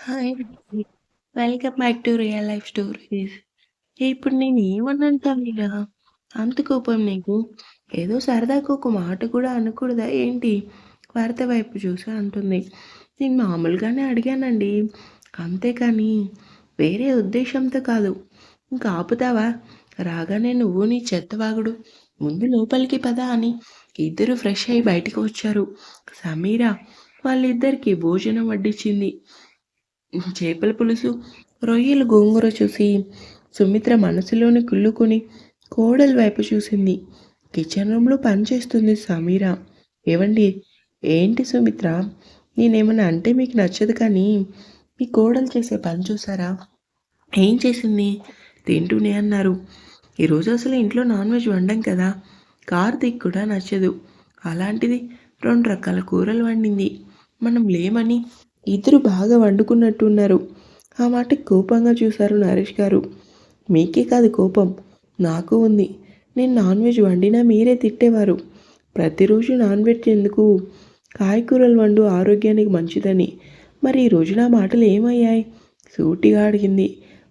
Hi అండి. Welcome back to real life stories. ఇప్పుడు నేను ఏమన్నాను సమీరా? అంత కోపం నీకు? ఏదో సరదాగా ఒక మాట కూడా అనకూడదా ఏంటి? భర్త వైపు చూసి అంటుంది. నేను మామూలుగానే అడిగానండి. అంతేకాని వేరే ఉద్దేశంతో కాదు. ఇంక ఆపుతావా? రాగానే నువ్వు నీ చెత్తవాగుడు ముందు లోపలికి పద అని ఇద్దరు ఫ్రెష్ అయ్యి బయటికి వచ్చారు. సమీర వాళ్ళిద్దరికీ భోజనం వడ్డించింది. చేపల పులుసు రొయ్యలు గోంగూర చూసి సుమిత్ర మనసులోని కుళ్ళుకుని కోడలి వైపు చూసింది. కిచెన్ రూమ్లో పనిచేస్తుంది సమీర. ఏవండి? ఏంటి సుమిత్ర? నేనేమన్నా అంటే మీకు నచ్చదు కానీ మీ కోడలు చేసే పని చూసారా? ఏం చేసింది? తింటూనే అన్నారు. ఈరోజు అసలు ఇంట్లో నాన్ వెజ్ వండం కదా. కార్తీక్ కూడా నచ్చదు. అలాంటిది రెండు రకాల కూరలు వండింది. మనం లేమని ఇద్దరు బాగా వండుకున్నట్టున్నారు. ఆ మాట కోపంగా చూశారు నరేష్ గారు. మీకే కాదు కోపం. నాకు ఉంది. నేను నాన్ వెజ్ వండినా మీరే తిట్టేవారు. ప్రతిరోజు నాన్ వెజ్ ఎందుకు? కాయకూరలు వండు ఆరోగ్యానికి మంచిదని. మరి ఈ రోజు నా మాటలు ఏమయ్యాయి? సూటిగా అడిగింది.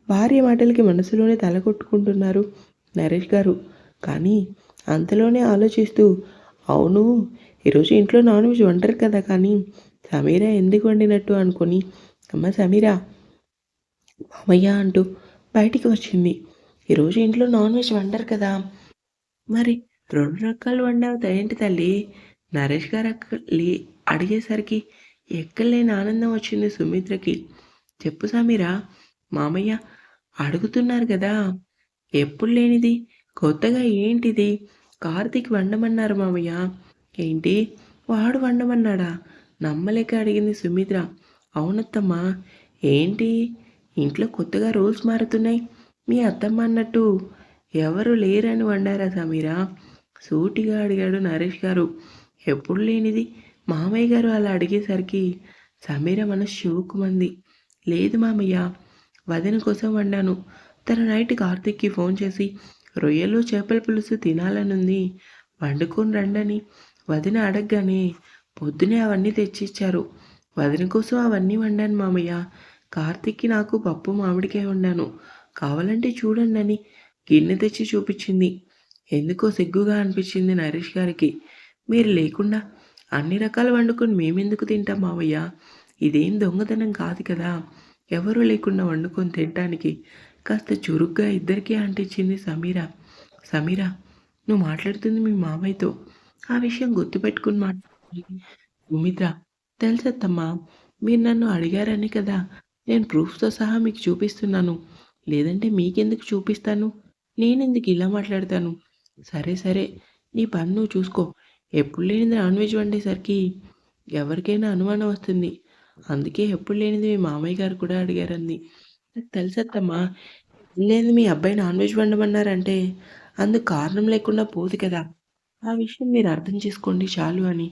భార్య మాటలకి మనసులోనే తల కొట్టుకుంటున్నారు నరేష్ గారు. కానీ అంతలోనే ఆలోచిస్తూ అవును ఈరోజు ఇంట్లో నాన్ వెజ్ వండరు కదా కానీ సమీరా ఎందుకు వండినట్టు అనుకొని అమ్మ సమీరా మామయ్య అంటూ బయటికి వచ్చింది. ఈరోజు ఇంట్లో నాన్ వెజ్ వండరు కదా. మరి రెండు రకాలు వండావు ఏంటి తల్లి? నరేష్ గారు అక్కలి అడిగేసరికి ఎక్కలేని ఆనందం వచ్చింది సుమిత్రకి. చెప్పు సమీరా మామయ్య అడుగుతున్నారు కదా. ఎప్పుడు లేనిది? కొత్తగా ఏంటిది? కార్తీక్ వండమన్నారు మామయ్య. ఏంటి? వాడు వండమన్నాడా? నమ్మలేక అడిగింది సుమిత్ర. అవునత్తమ్మా ఏంటి? ఇంట్లో కొత్తగా రూల్స్ మారుతున్నాయి. మీ అత్తమ్మ అన్నట్టు ఎవరు లేరని వండారా సమీరా? సూటిగా అడిగాడు నరేష్ గారు. ఎప్పుడు లేనిది. మామయ్య గారు అలా అడిగేసరికి సమీర మనసు షోకుమంది లేదు మామయ్య వదిన కోసం వండాను. తన నైట్ కార్తిక్కి ఫోన్ చేసి రొయ్యలు చేపల పులుసు తినాలనుంది. వండుకొని రండని వదిన అడగగానే పొద్దునే అవన్నీ తెచ్చిచ్చారు. వదిన కోసం అవన్నీ వండాను మామయ్య. కార్తిక్కి నాకు పప్పు మామిడికాయ వండాను. కావాలంటే చూడండి అని గిన్నె తెచ్చి చూపించింది. ఎందుకో సిగ్గుగా అనిపించింది నరేష్ గారికి. మీరు లేకుండా అన్ని రకాలు వండుకొని మేమెందుకు తింటాం మావయ్య ఇదేం దొంగతనం కాదు కదా. ఎవరూ లేకుండా వండుకొని తినటానికి కాస్త చురుగ్గా ఇద్దరికీ అంటించింది సమీర. సమీర నువ్వు మాట్లాడుతుంది మీ మామయ్యతో. ఆ విషయం గుర్తుపెట్టుకుని మాట్లాడి సుమిత్ర తెలుసత్తమ్మా మీరు నన్ను అడిగారని కదా నేను ప్రూఫ్తో సహా మీకు చూపిస్తున్నాను. లేదంటే మీకెందుకు చూపిస్తాను? నేనెందుకు ఇలా మాట్లాడతాను? సరే సరే నీ పని నువ్వు చూసుకో. ఎప్పుడు లేనిది నాన్ వెజ్ వండేసరికి ఎవరికైనా అనుమానం వస్తుంది. అందుకే ఎప్పుడు లేనిది మీ మామయ్య గారు కూడా అడిగారంది. నాకు తెలుసత్తమ్మా లేని మీ అబ్బాయి నాన్ వెజ్ వండమన్నారంటే అందుకు కారణం లేకుండా పోదు కదా. ఆ విషయం మీరు అర్థం చేసుకోండి చాలు అని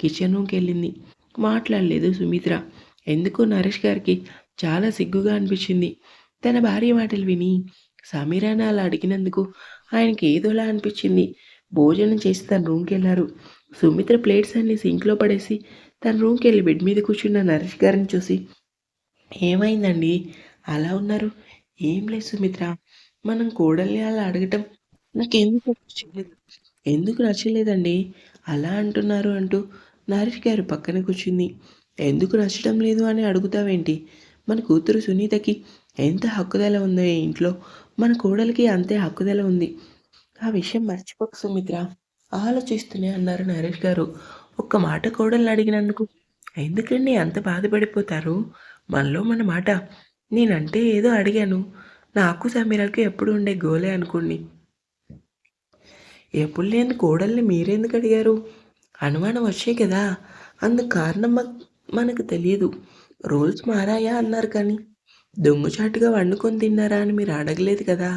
కిచెన్ రూమ్కి వెళ్ళింది. మాట్లాడలేదు సుమిత్ర. ఎందుకో నరేష్ గారికి చాలా సిగ్గుగా అనిపించింది. తన భార్య మాటలు విని సమీరాని అలా అడిగినందుకు ఆయనకి ఏదోలా అనిపించింది. భోజనం చేసి తన రూమ్కి వెళ్ళారు. సుమిత్ర ప్లేట్స్ అన్ని సింక్లో పడేసి తన రూమ్కి వెళ్ళి బెడ్ మీద కూర్చున్న నరేష్ గారిని చూసి ఏమైందండి? అలా ఉన్నారు? ఏం లేదు సుమిత్ర. మనం కోడల్ని అలా అడగటం నాకెందుకు నచ్చలేదు ఎందుకు నచ్చలేదండి? అలా అంటున్నారు అంటూ నరేష్ గారు పక్కన కూర్చుంది. ఎందుకు నచ్చడం లేదు అని అడుగుతావేంటి? మన కూతురు సునీతకి ఎంత హక్కుదల ఉందో ఈ ఇంట్లో. మన కోడలికి అంతే హక్కుదల ఉంది. ఆ విషయం మర్చిపోక సుమిత్ర. ఆలోచిస్తూనే అన్నారు నరేష్ గారు. ఒక్క మాట కోడల్ని అడిగినందుకు. ఎందుకండి అంత బాధపడిపోతారు? మనలో మన మాట. నేనంటే ఏదో అడిగాను. నాకు సమీరాకి ఎప్పుడు ఉండే గోలే అనుకోండి. ఎప్పుడు లేని కోడల్ని మీరెందుకు అడిగారు? అనుమానం వచ్చే కదా. అందుకు కారణం మనకు తెలియదు. రోల్స్ మారాయా అన్నారు కానీ. దొంగచాటుగా వండుకొని తిన్నారా అని మీరు అడగలేదు కదా.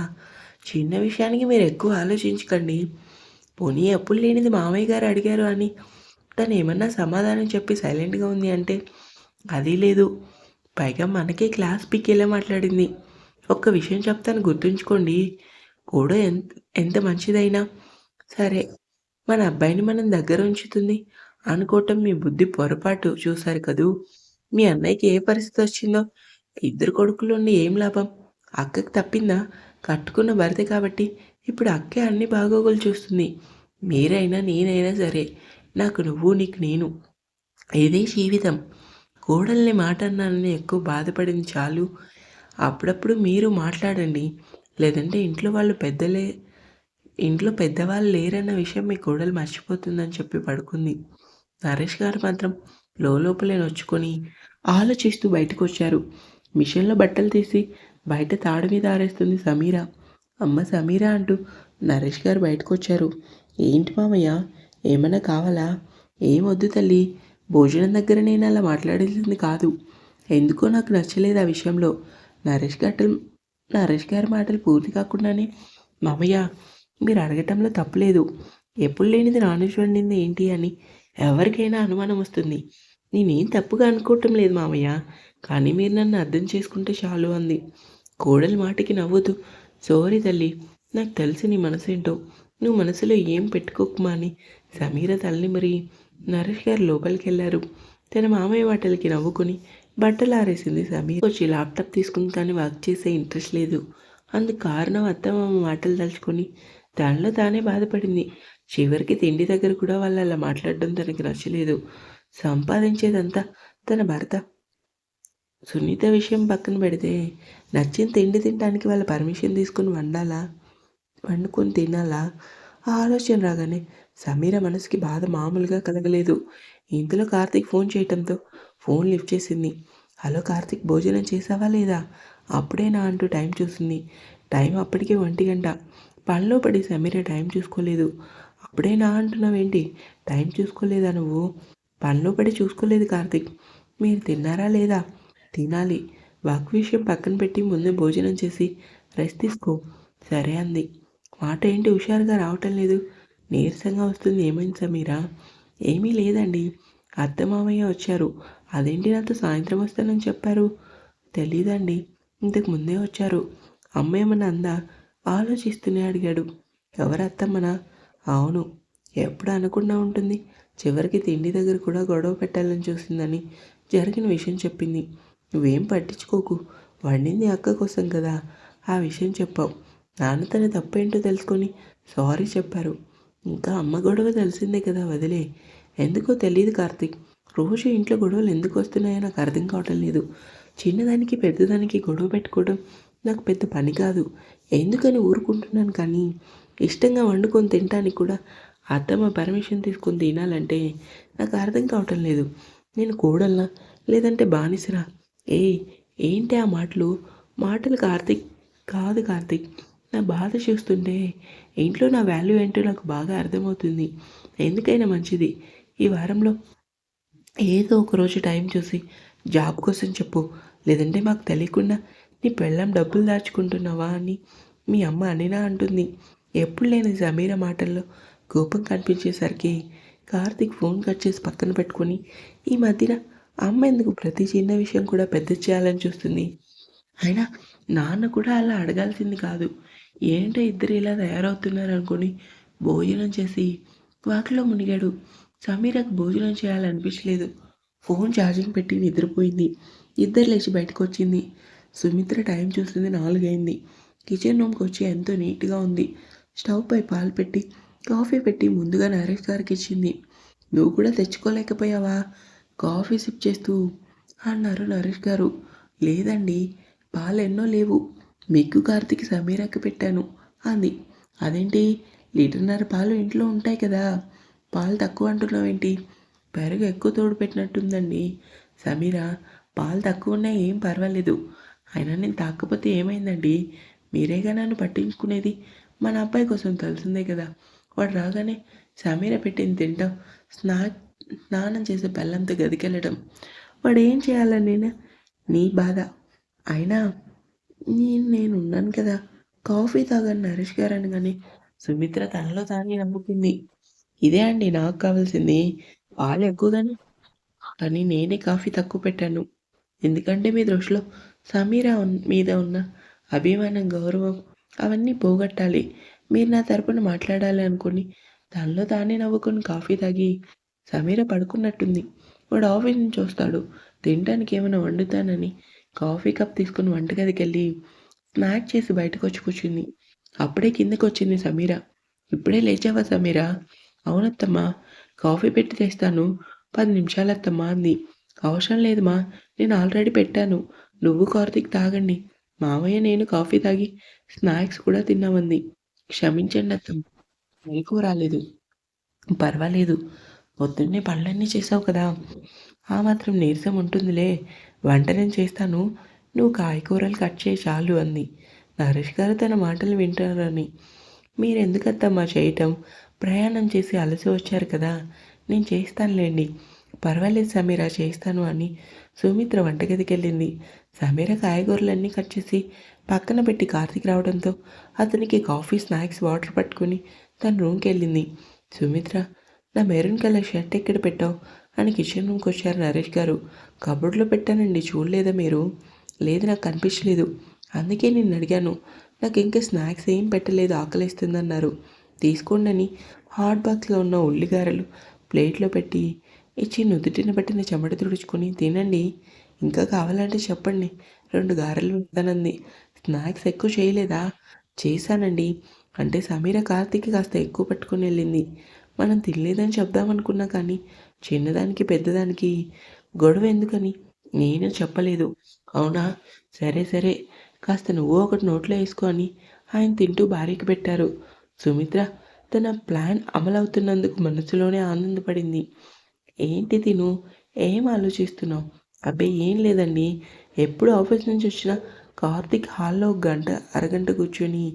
చిన్న విషయానికి మీరు ఎక్కువ ఆలోచించకండి. పోనీ ఎప్పుడు లేనిది మామయ్య గారు అడిగారు అని. తను ఏమన్నా సమాధానం చెప్పి సైలెంట్గా ఉంది అంటే అది లేదు. పైగా మనకే క్లాస్ పీకేలా మాట్లాడింది. ఒక్క విషయం చెప్తాను గుర్తుంచుకోండి. కూడా ఎంత ఎంత మంచిదైనా సరే మన అబ్బాయిని మనం దగ్గర ఉంచుతుంది. అనుకోవటం మీ బుద్ధి పొరపాటు చూశారు కదూ? మీ అన్నయ్యకి ఏ పరిస్థితి వచ్చిందో? ఇద్దరు కొడుకులుండి ఏం లాభం? అక్కకి తప్పిందా? కట్టుకున్న భర్త కాబట్టి ఇప్పుడు అక్కే అన్ని బాగోగులు చూస్తుంది. మీరైనా నేనైనా సరే నాకు నువ్వు నీకు నేను. ఇదే జీవితం. కోడల్ని మాట అన్నానని ఎక్కువ బాధపడింది చాలు. అప్పుడప్పుడు మీరు మాట్లాడండి. లేదంటే ఇంట్లో వాళ్ళు పెద్దలే ఇంట్లో పెద్దవాళ్ళు లేరన్న విషయం మీ కోడలు మర్చిపోతుందని చెప్పి పడుకుంది. నరేష్ గారు మాత్రం లోపలే నొచ్చుకొని ఆలోచిస్తూ బయటకు వచ్చారు మిషన్లో బట్టలు తీసి బయట తాడు మీద ఆరేస్తుంది సమీర. అమ్మ సమీర అంటూ నరేష్ గారు బయటకు వచ్చారు ఏంటి మామయ్య? ఏమైనా కావాలా? ఏం వద్దు తల్లి. భోజనం దగ్గర నేను అలా మాట్లాడేసింది కాదు. ఎందుకో నాకు నచ్చలేదు ఆ విషయంలో. నరేష్ గట్టలు నరేష్ గారి మాటలు పూర్తి కాకుండానే మామయ్య మీరు అడగటంలో తప్పులేదు. ఎప్పుడు లేనిది నానేష్ వండింది ఏంటి అని ఎవరికైనా అనుమానం వస్తుంది. నేనేం తప్పుగా అనుకోవటం లేదు మామయ్య కానీ మీరు నన్ను అర్థం చేసుకుంటే చాలు అంది. కోడలి మాటకి నవ్వుతూ సోరీ తల్లి నాకు తెలిసి నీ మనసేంటో. నువ్వు మనసులో ఏం పెట్టుకోకుమా అని సమీర తల్లి మరి నరేష్ గారు లోపలికి వెళ్ళారు. తన మామయ్య వాటలకి నవ్వుకొని బట్టలు ఆరేసింది సమీర్. వచ్చి ల్యాప్టాప్ తీసుకుని కానీ వర్క్ చేసే ఇంట్రెస్ట్ లేదు. అందుకు కారణం అత్తమామ మాటలు తలుచుకొని దానిలో తానే బాధపడింది. చివరికి తిండి దగ్గర కూడా వాళ్ళు అలా మాట్లాడడం తనకి నచ్చలేదు. సంపాదించేదంతా తన భర్త. సునీత విషయం పక్కన పెడితే నచ్చిన తిండి తినడానికి వాళ్ళ పర్మిషన్ తీసుకుని వండాలా? వండుకొని తినాలా? ఆ ఆలోచన రాగానే సమీర మనసుకి బాధ మామూలుగా కలగలేదు. ఇంతలో కార్తీక్ ఫోన్ చేయటంతో ఫోన్ లిఫ్ట్ చేసింది. హలో కార్తీక్ భోజనం చేసావా లేదా? అప్పుడేనా? అంటూ టైం చూసింది. టైం అప్పటికే ఒంటి గంట. పనిలో పడి సమీర టైం చూసుకోలేదు. అప్పుడేనా అంటున్నావేంటి? టైం చూసుకోలేదా నువ్వు? పనిలో పడి చూసుకోలేదు కార్తిక్. మీరు తిన్నారా లేదా? తినాలి. వర్క్ విషయం పక్కన పెట్టి ముందే భోజనం చేసి రెస్ట్ తీసుకో. సరే అంది. మాట ఏంటి హుషారుగా రావటం లేదు. నీరసంగా వస్తుంది. ఏమైంది సమీరా? ఏమీ లేదండి. అత్త మామయ్య వచ్చారు. అదేంటి నాతో సాయంత్రం వస్తానని చెప్పారు? తెలీదండి. ఇంతకు ముందే వచ్చారు. అమ్మ ఏమన్నా అందా? ఆలోచిస్తూనే అడిగాడు. ఎవరు అవును. ఎప్పుడు అనకుండా ఉంటుంది. చివరికి తిండి దగ్గర కూడా గొడవ పెట్టాలని చూసిందని జరిగిన విషయం చెప్పింది. నువ్వేం పట్టించుకోకు. వండింది అక్క కోసం కదా. ఆ విషయం చెప్పావు. నాన్న తన తప్పేంటో తెలుసుకొని సారీ చెప్పారు. ఇంకా అమ్మ గొడవ తెలిసిందే కదా వదిలే. ఎందుకో తెలియదు కార్తిక్. రోజు ఇంట్లో గొడవలు ఎందుకు వస్తున్నాయో నాకు అర్థం కావటం లేదు. చిన్నదానికి పెద్దదానికి గొడవ పెట్టుకోవడం నాకు పెద్ద పని కాదు. ఎందుకని ఊరుకుంటున్నాను కానీ ఇష్టంగా వండుకొని తినడానికి కూడా అత్తమ్మ పర్మిషన్ తీసుకొని తినాలంటే నాకు అర్థం కావటం లేదు. నేను కోడల్నా? లేదంటే బానిసరా? ఏ ఏంటి ఆ మాటలు? మాటలు కార్తిక్ కాదు కార్తిక్. నా బాధ చూస్తుంటే ఇంట్లో నా వాల్యూ ఏంటో నాకు బాగా అర్థమవుతుంది. ఎందుకైనా మంచిది. ఈ వారంలో ఏదో ఒక రోజు టైం చూసి జాబ్ కోసం చెప్పు. లేదంటే మాకు తెలియకుండా నీ పెళ్ళం డబ్బులు దాచుకుంటున్నావా అని మీ అమ్మ అనినా అంటుంది. ఎప్పుడు లేని సమీర మాటల్లో కోపం కనిపించేసరికి కార్తిక్ ఫోన్ కట్ చేసి పక్కన పెట్టుకొని ఈ మధ్యన అమ్మ ఎందుకు ప్రతి చిన్న విషయం కూడా పెద్ద చేయాలని చూస్తుంది? అయినా నాన్న కూడా అలా అడగాల్సింది కాదు. ఏంటో ఇద్దరు ఇలా తయారవుతున్నారు అనుకుని భోజనం చేసి వాటిలో మునిగాడు. సమీరకు భోజనం చేయాలనిపించలేదు. ఫోన్ ఛార్జింగ్ పెట్టి నిద్రపోయింది. ఇద్దరు లేచి బయటకు వచ్చింది సుమిత్ర టైం చూస్తుంది నాలుగైంది. కిచెన్ రూమ్కి వచ్చి ఎంతో నీట్గా ఉంది. స్టవ్ పై పాలు పెట్టి కాఫీ పెట్టి ముందుగా నరేష్ గారికి ఇచ్చింది. నువ్వు కూడా తెచ్చుకోలేకపోయావా? కాఫీ సిప్ చేస్తూ అన్నారు నరేష్ గారు. లేదండి పాలు ఎన్నో లేవు. మిగ్గు కార్తీక్ సమీరాకి పెట్టాను అంది. అదేంటి? లీటర్న్నర పాలు ఇంట్లో ఉంటాయి కదా. పాలు తక్కువ అంటున్నావేంటి? పెరుగు ఎక్కువ తోడు పెట్టినట్టుందండి. సమీరా పాలు తక్కువ ఉన్నాయి ఏం పర్వాలేదు. అయినా నేను తాకపోతే ఏమైందండి? మీరేగా నన్ను పట్టించుకునేది. మన అబ్బాయి కోసం తెలిసిందే కదా. వాడు రాగానే సమీర పెట్టింది తింటాం. స్నా స్నానం చేసే బెల్లంతో గదికెళ్ళడం. వాడు ఏం చేయాలని నేను? నీ బాధ. అయినా నేను నేను ఉన్నాను కదా. కాఫీ తాగని నరేష్ గారు కానీ సుమిత్ర తనలో తాగి నమ్ముకుంది. ఇదే అండి నాకు కావాల్సింది. పాలు ఎక్కువగానే. కానీ నేనే కాఫీ తక్కువ పెట్టాను. ఎందుకంటే మీ దృష్టిలో సమీర మీద ఉన్న అభిమానం గౌరవం అవన్నీ పోగొట్టాలి. మీరు నా తరపున మాట్లాడాలి అనుకుని దానిలో తానే నవ్వుకొని కాఫీ తాగి సమీర పడుకున్నట్టుంది. వాడు ఆఫీస్ నుంచి వస్తాడు. తినడానికి ఏమైనా వండుతానని కాఫీ కప్ తీసుకుని వంటగదికి వెళ్ళి స్నాక్ చేసి బయటకు వచ్చి కూర్చుంది. అప్పుడే కిందకి వచ్చింది సమీర. ఇప్పుడే లేచావా సమీరా? అవునత్తమ్మా కాఫీ పెట్టి తెస్తాను. పది నిమిషాలత్తమ్మా అంది. అవసరం లేదుమా నేను ఆల్రెడీ పెట్టాను. నువ్వు కార్తీక్ తాగండి. మావయ్య నేను కాఫీ తాగి స్నాక్స్ కూడా తిన్నామంది. క్షమించండి అత్తం నీకు రాలేదు. పర్వాలేదు. పొద్దున్నే పళ్ళన్నీ చేసావు కదా. ఆ మాత్రం నీరసం ఉంటుందిలే. వంట నేను చేస్తాను. నువ్వు కాయకూరలు కట్ చేయి చాలు అంది. నరేష్ గారు తన మాటలు వింటారని. మీరెందుకత్తమ్మా చేయటం? ప్రయాణం చేసి అలసి వచ్చారు కదా. నేను చేస్తానులేండి. పర్వాలేదు సమీర చేస్తాను అని సుమిత్ర వంటగదికి వెళ్ళింది సమీర కాయగూరలన్నీ కట్ చేసి పక్కన పెట్టి కార్తీక్ రావడంతో అతనికి కాఫీ స్నాక్స్ వాటర్ పట్టుకుని తన రూమ్కి వెళ్ళింది సుమిత్ర నా మెరూన్ కలర్ షర్ట్ ఎక్కడ పెట్టావు? అని కిచెన్ రూమ్కి వచ్చారు నరేష్ గారు. కబోర్డ్లో పెట్టానండి చూడలేదా మీరు? లేదు నాకు కనిపించలేదు. అందుకే నేను అడిగాను. నాకు ఇంకా స్నాక్స్ ఏం పెట్టలేదు ఆకలిస్తుందన్నారు. తీసుకోండి అని హాట్ బాక్స్లో ఉన్న ఉల్లిగారలు ప్లేట్లో పెట్టి ఇచ్చి నుదుటిన పట్టిన చెమట తుడుచుకొని తినండి ఇంకా కావాలంటే చెప్పండి. రెండు గారెలు వద్దనంది స్నాక్స్ ఎక్కువ చేయలేదా? చేశానండి. అంటే సమీర కార్తీక్ కాస్త ఎక్కువ పట్టుకొని వెళ్ళింది. మనం తినలేదని చెప్దామనుకున్నా కానీ చిన్నదానికి పెద్దదానికి గొడవ ఎందుకని? నేను చెప్పలేదు. అవునా? సరే సరే. కాస్త నువ్వు ఒకటి నోట్లో వేసుకో అని ఆయన తింటూ భార్యకి పెట్టారు. సుమిత్ర తన ప్లాన్ అమలవుతున్నందుకు మనసులోనే ఆనందపడింది. ఏంటి తిను ఏం ఆలోచిస్తున్నావు? అబ్బాయి ఏం లేదండి. ఎప్పుడు ఆఫీస్ నుంచి వచ్చినా కార్తిక్ హాల్లో ఒక గంట అరగంట కూర్చొని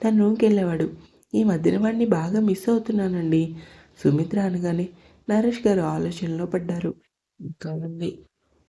తన రూమ్కి వెళ్ళేవాడు. ఈ మధ్యన వాడిని బాగా మిస్ అవుతున్నానండి. సుమిత్ర అనగానే నరేష్ గారు ఆలోచనలో పడ్డారు. కాదండి